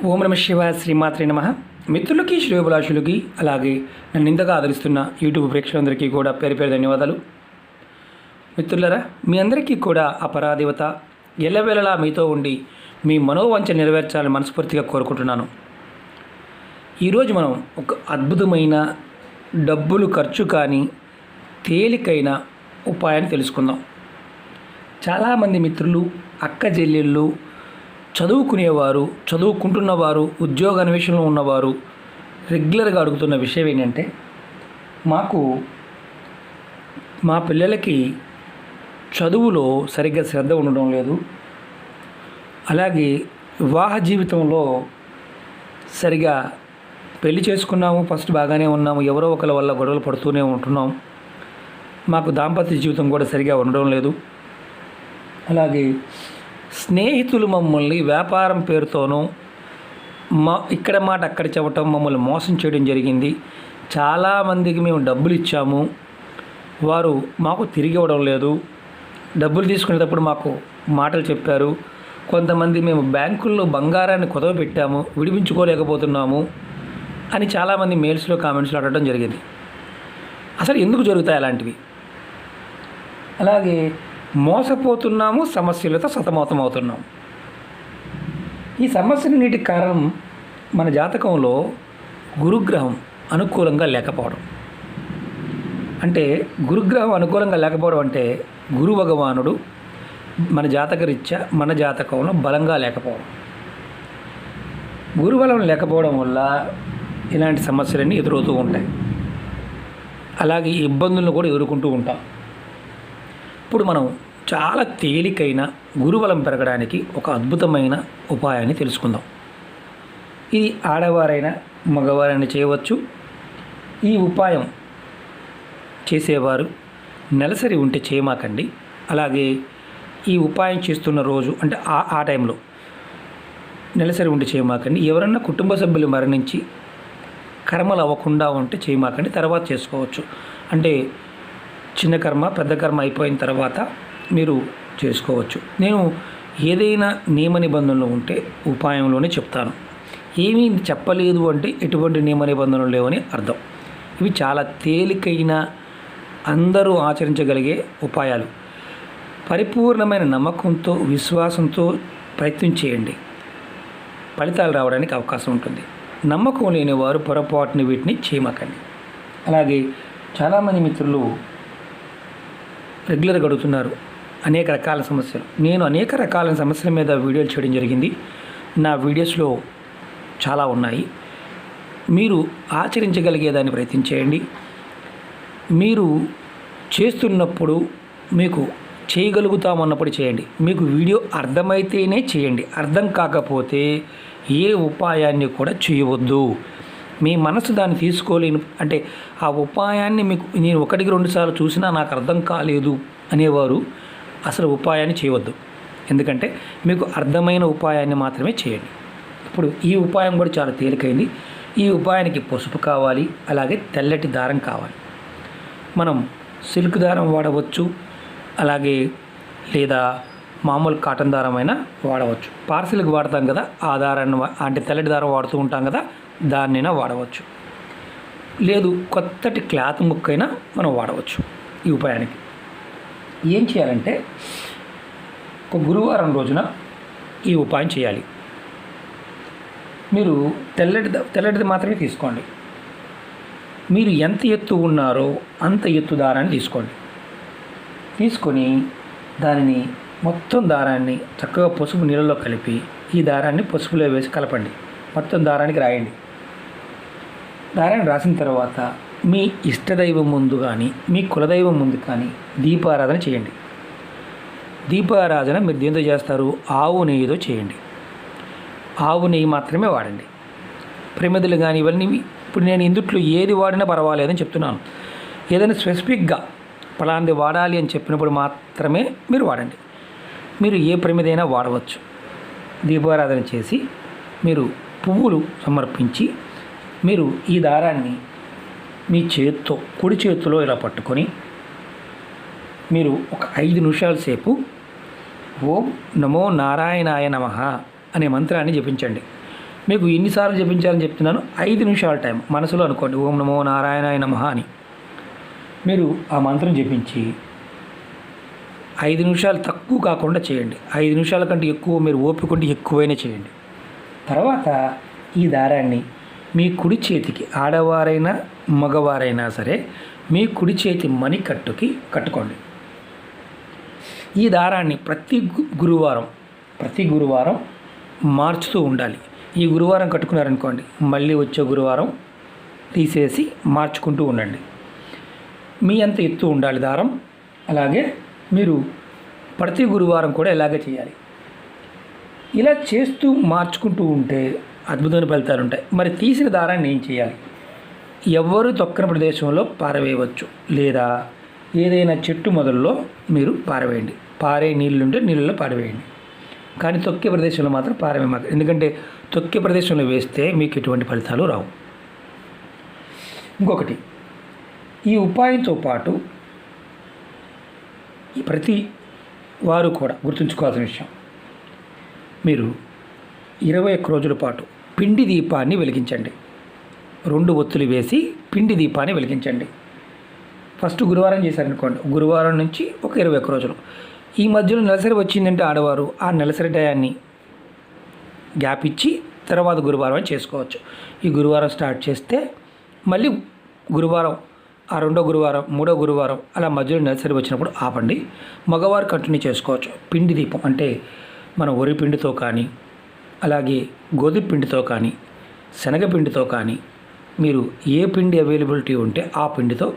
ఓం నమ శివ శ్రీమాత్రి నమ. మిత్రులకి శ్రేయోభిలాషులకి అలాగే నన్ను ఇంతగా ఆదరిస్తున్న యూట్యూబ్ ప్రేక్షకులందరికీ కూడా పేరు పేరు ధన్యవాదాలు. మిత్రులరా మీ అందరికీ కూడా ఆ పరాదేవత ఎల్లవేళలా మీతో ఉండి మీ మనోవంచ నెరవేర్చాలని మనస్ఫూర్తిగా కోరుకుంటున్నాను. ఈరోజు మనం ఒక అద్భుతమైన డబ్బులు ఖర్చు కానీ తేలికైన ఉపాయాన్ని తెలుసుకుందాం. చాలామంది మిత్రులు అక్క చెల్లెళ్ళు చదువుకునేవారు చదువుకుంటున్నవారు ఉద్యోగ అన్వేషణలో ఉన్నవారు రెగ్యులర్గా అడుగుతున్న విషయం ఏంటంటే మాకు మా పిల్లలకి చదువులో సరిగ్గా శ్రద్ధ ఉండడం లేదు. అలాగే వివాహ జీవితంలో సరిగా పెళ్ళి చేసుకున్నాము ఫస్ట్ బాగానే ఉన్నాము ఎవరో ఒకరి వల్ల గొడవలు పడుతూనే ఉంటున్నాం. మాకు దాంపత్య జీవితం కూడా సరిగా ఉండడం లేదు. అలాగే స్నేహితులు మమ్మల్ని వ్యాపారం పేరుతోనూ మా ఇక్కడ మాట అక్కడ చెప్పటం మమ్మల్ని మోసం చేయడం జరిగింది. చాలామందికి మేము డబ్బులు ఇచ్చాము. వారు మాకు తిరిగి ఇవ్వడం లేదు. డబ్బులు తీసుకునేటప్పుడు మాకు మాటలు చెప్పారు. కొంతమంది మేము బ్యాంకుల్లో బంగారాన్ని కుదవ పెట్టాము. విడిపించుకోలేకపోతున్నాము అని చాలామంది మెయిల్స్లో కామెంట్స్లో అడగడం జరిగింది. అసలు ఎందుకు జరుగుతాయి అలాంటివి? అలాగే మోసపోతున్నాము సమస్యలతో సతమతం అవుతున్నాము ఈ సమస్యలన్నిటికి కారణం మన జాతకంలో గురుగ్రహం అనుకూలంగా లేకపోవడం. అంటే గురుగ్రహం అనుకూలంగా లేకపోవడం అంటే గురు భగవానుడు మన జాతకరీత్యా మన జాతకంలో బలంగా లేకపోవడం. గురుబలం లేకపోవడం వల్ల ఇలాంటి సమస్యలన్నీ ఎదురవుతూ ఉంటాయి. అలాగే ఇబ్బందులను కూడా ఎదుర్కొంటూ ఉంటాం. అప్పుడు మనం చాలా తేలికైన గురుబలం పెరగడానికి ఒక అద్భుతమైన ఉపాయాన్ని తెలుసుకుందాం. ఇది ఆడవారైనా మగవారైనా చేయవచ్చు. ఈ ఉపాయం చేసేవారు నెలసరి ఉంటే చేయమాకండి. అలాగే ఈ ఉపాయం చేస్తున్న రోజు అంటే ఆ ఆ టైంలో నెలసరి ఉంటే చేయమాకండి. ఎవరన్నా కుటుంబ సభ్యులు మరణించి కర్మలు అవ్వకుండా ఉంటే చేయమాకండి. తర్వాత చేసుకోవచ్చు. అంటే చిన్న కర్మ పెద్ద కర్మ అయిపోయిన తర్వాత మీరు చేసుకోవచ్చు. నేను ఏదైనా నియమ నిబంధనలు ఉంటే ఉపాయంలోనే చెప్తాను. ఏమీ చెప్పలేదు అంటే ఎటువంటి నియమ నిబంధనలు లేవని అర్థం. ఇవి చాలా తేలికైన అందరూ ఆచరించగలిగే ఉపాయాలు. పరిపూర్ణమైన నమ్మకంతో విశ్వాసంతో ప్రయత్నం చేయండి. ఫలితాలు రావడానికి అవకాశం ఉంటుంది. నమ్మకం లేని వారు పొరపాటుని వీటిని చేయమకండి. అలాగే చాలామంది మిత్రులు రెగ్యులర్గా అడుగుతున్నారు. అనేక రకాల సమస్యలు. నేను అనేక రకాల సమస్యల మీద వీడియోలు చేయడం జరిగింది. నా వీడియోస్లో చాలా ఉన్నాయి. మీరు ఆచరించగలిగేదాన్ని ప్రయత్నం చేయండి. మీరు చేస్తున్నప్పుడు మీకు చేయగలుగుతామన్నప్పుడు చేయండి. మీకు వీడియో అర్థమైతేనే చేయండి. అర్థం కాకపోతే ఏ ఉపాయాన్ని కూడా చేయవద్దు. మీ మనసు దాన్ని తీసుకోలేను అంటే ఆ ఉపాయాన్ని మీకు నేను ఒకటికి రెండుసార్లు చూసినా నాకు అర్థం కాలేదు అనేవారు అసలు ఉపాయాన్ని చేయవద్దు. ఎందుకంటే మీకు అర్థమైన ఉపాయాన్ని మాత్రమే చేయండి. ఇప్పుడు ఈ ఉపాయం కూడా చాలా తేలికైంది. ఈ ఉపాయానికి పసుపు కావాలి అలాగే తెల్లటి దారం కావాలి. మనం సిల్క్ దారం వాడవచ్చు అలాగే లేదా మామూలు కాటన్ దారం అయినా వాడవచ్చు. పార్సిల్కి వాడతాం కదా ఆ దారాన్ని అంటే తెల్లటి దారం వాడుతూ ఉంటాం కదా దాన్నైనా వాడవచ్చు. లేదు కొత్తటి క్లాత్ ముక్కైనా మనం వాడవచ్చు ఈ ఉపాయానికి. ఏం చేయాలంటే ఒక గురువారం రోజున ఈ ఉపాయం చేయాలి. మీరు తెల్లటి తెల్లటిది మాత్రమే తీసుకోండి. మీరు ఎంత ఎత్తు ఉన్నారో అంత ఎత్తు దారాన్ని తీసుకోండి. తీసుకొని దానిని మొత్తం దారాన్ని చక్కగా పసుపు నీళ్ళలో కలిపి ఈ దారాన్ని పసుపులో వేసి కలపండి. మొత్తం దారానికి రాయండి. నారాయణ రాసిన తర్వాత మీ ఇష్టదైవం ముందు కానీ మీ కులదైవం ముందు కానీ దీపారాధన చేయండి. దీపారాధన మీరు దేంతో చేస్తారు? ఆవు నెయ్యితో చేయండి. ఆవు నెయ్యి మాత్రమే వాడండి. ప్రమిదలు కానీ ఇవన్నీ ఇప్పుడు నేను ఇందుట్లో ఏది వాడినా పర్వాలేదని చెప్తున్నాను. ఏదైనా స్పెసిఫిక్గా పలాంది వాడాలి అని చెప్పినప్పుడు మాత్రమే మీరు వాడండి. మీరు ఏ ప్రమిదైనా వాడవచ్చు. దీపారాధన చేసి మీరు పువ్వులు సమర్పించి మీరు ఈ దారాన్ని మీ చేతితో కుడి చేతిలో ఇలా పట్టుకొని మీరు ఒక ఐదు నిమిషాల సేపు ఓం నమో నారాయణాయ నమ అనే మంత్రాన్ని జపించండి. మీకు ఎన్నిసార్లు జపించాలని చెప్తున్నాను ఐదు నిమిషాల టైం. మనసులో అనుకోండి ఓం నమో నారాయణాయ నమ అని. మీరు ఆ మంత్రం జపించి ఐదు నిమిషాలు తక్కువ కాకుండా చేయండి. ఐదు నిమిషాల కంటే ఎక్కువ మీరు ఓపిక ఎక్కువైనా చేయండి. తర్వాత ఈ దారాన్ని మీ కుడి చేతికి ఆడవారైనా మగవారైనా సరే మీ కుడి చేతి మణికట్టుకి కట్టుకోండి. ఈ దారాన్ని ప్రతి గురువారం ప్రతి గురువారం మార్చుతూ ఉండాలి. ఈ గురువారం కట్టుకున్నారనుకోండి మళ్ళీ వచ్చే గురువారం తీసేసి మార్చుకుంటూ ఉండండి. మీ అంత ఎత్తు ఉండాలి దారం. అలాగే మీరు ప్రతి గురువారం కూడా ఇలాగే చేయాలి. ఇలా చేస్తూ మార్చుకుంటూ ఉంటే అద్భుతమైన ఫలితాలు ఉంటాయి. మరి తీసిన దారాన్ని ఏం చేయాలి? ఎవరు తొక్కని ప్రదేశంలో పారవేయవచ్చు? లేదా ఏదైనా చెట్టు మొదల్లో మీరు పారవేయండి. పారే నీళ్ళుంటే నీళ్ళలో పారవేయండి. కానీ తొక్కే ప్రదేశంలో మాత్రం పారవేయమాక ఎందుకంటే తొక్కే ప్రదేశంలో వేస్తే మీకు ఎటువంటి ఫలితాలు రావు. ఇంకొకటి ఈ ఉపాయంతో పాటు ప్రతి వారు కూడా గుర్తుంచుకోవాల్సిన విషయం. మీరు ఇరవై ఒక్క రోజుల పాటు పిండి దీపాన్ని వెలిగించండి. రెండు ఒత్తులు వేసి పిండి దీపాన్ని వెలిగించండి. ఫస్ట్ గురువారం చేశారనుకోండి. గురువారం నుంచి ఒక ఇరవై ఒక్క రోజులు. ఈ మధ్యలో నెలసరి వచ్చిందంటే ఆడవారు ఆ నెలసరి టయాన్ని గ్యాప్ ఇచ్చి తర్వాత గురువారం చేసుకోవచ్చు. ఈ గురువారం స్టార్ట్ చేస్తే మళ్ళీ గురువారం ఆ రెండో గురువారం మూడో గురువారం అలా మధ్యలో నెలసరి వచ్చినప్పుడు ఆపండి. మగవారు కంటిన్యూ చేసుకోవచ్చు. పిండి దీపం అంటే మన వరి పిండితో కానీ అలాగే గోధుమ పిండితో కానీ శనగపిండితో కానీ మీరు ఏ పిండి అవైలబిలిటీ ఉంటే ఆ పిండితో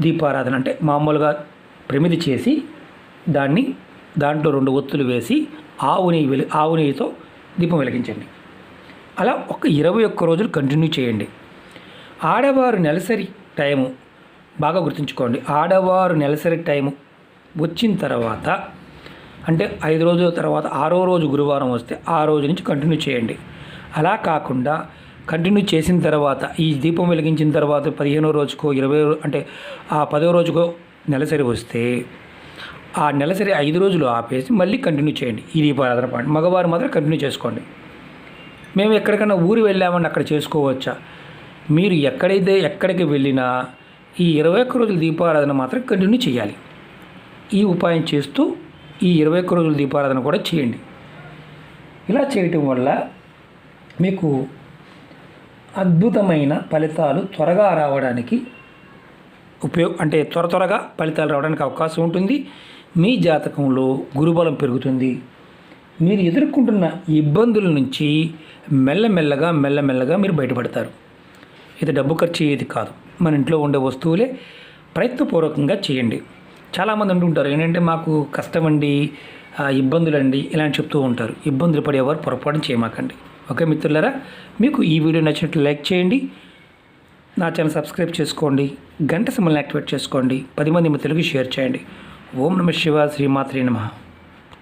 దీపారాధన అంటే మామూలుగా ప్రమిది చేసి దాన్ని దాంట్లో రెండు ఒత్తులు వేసి ఆవు నెయ్యి వెలి ఆవు నెయ్యితో దీపం వెలిగించండి. అలా ఒక ఇరవై ఒక్క రోజులు కంటిన్యూ చేయండి. ఆడవారు నెలసరి టైము బాగా గుర్తుంచుకోండి. ఆడవారు నెలసరి టైము వచ్చిన తర్వాత అంటే ఐదు రోజుల తర్వాత ఆరో రోజు గురువారం వస్తే ఆ రోజు నుంచి కంటిన్యూ చేయండి. అలా కాకుండా కంటిన్యూ చేసిన తర్వాత ఈ దీపం వెలిగించిన తర్వాత పదిహేనో రోజుకో ఇరవై అంటే ఆ పదో రోజుకో నెలసరి వస్తే ఆ నెలసరి ఐదు రోజులు ఆపేసి మళ్ళీ కంటిన్యూ చేయండి. ఈ దీపారాధన పాయింట్ మగవారు మాత్రం కంటిన్యూ చేసుకోండి. మేము ఎక్కడికైనా ఊరు వెళ్ళామని అక్కడ చేసుకోవచ్చా? మీరు ఎక్కడైతే ఎక్కడికి వెళ్ళినా ఈ ఇరవై ఒక్క రోజుల దీపారాధన మాత్రం కంటిన్యూ చేయాలి. ఈ ఉపాయం చేస్తూ ఈ ఇరవై ఒక్క రోజుల దీపారాధన కూడా చేయండి. ఇలా చేయటం వల్ల మీకు అద్భుతమైన ఫలితాలు త్వరగా రావడానికి ఉపయోగ అంటే త్వర త్వరగా ఫలితాలు రావడానికి అవకాశం ఉంటుంది. మీ జాతకంలో గురుబలం పెరుగుతుంది. మీరు ఎదుర్కొంటున్న ఇబ్బందుల నుంచి మెల్లమెల్లగా మెల్లమెల్లగా మీరు బయటపడతారు. ఇది డబ్బు ఖర్చు అయ్యేది కాదు. మన ఇంట్లో ఉండే వస్తువులే ప్రయత్నపూర్వకంగా చేయండి. చాలామంది అంటుంటారు ఏంటంటే మాకు కష్టమండి ఇబ్బందులండి ఇలాంటి చెప్తూ ఉంటారు. ఇబ్బందులు పడేవారు పొరపాటు చేయమాకండి. ఓకే మిత్రులారా? మీకు ఈ వీడియో నచ్చినట్లు లైక్ చేయండి. నా ఛానల్ సబ్స్క్రైబ్ చేసుకోండి. గంట సింబల్ని యాక్టివేట్ చేసుకోండి. పది మంది మిత్రులకి షేర్ చేయండి. ఓం నమ శివ శ్రీమాత్రి నమః.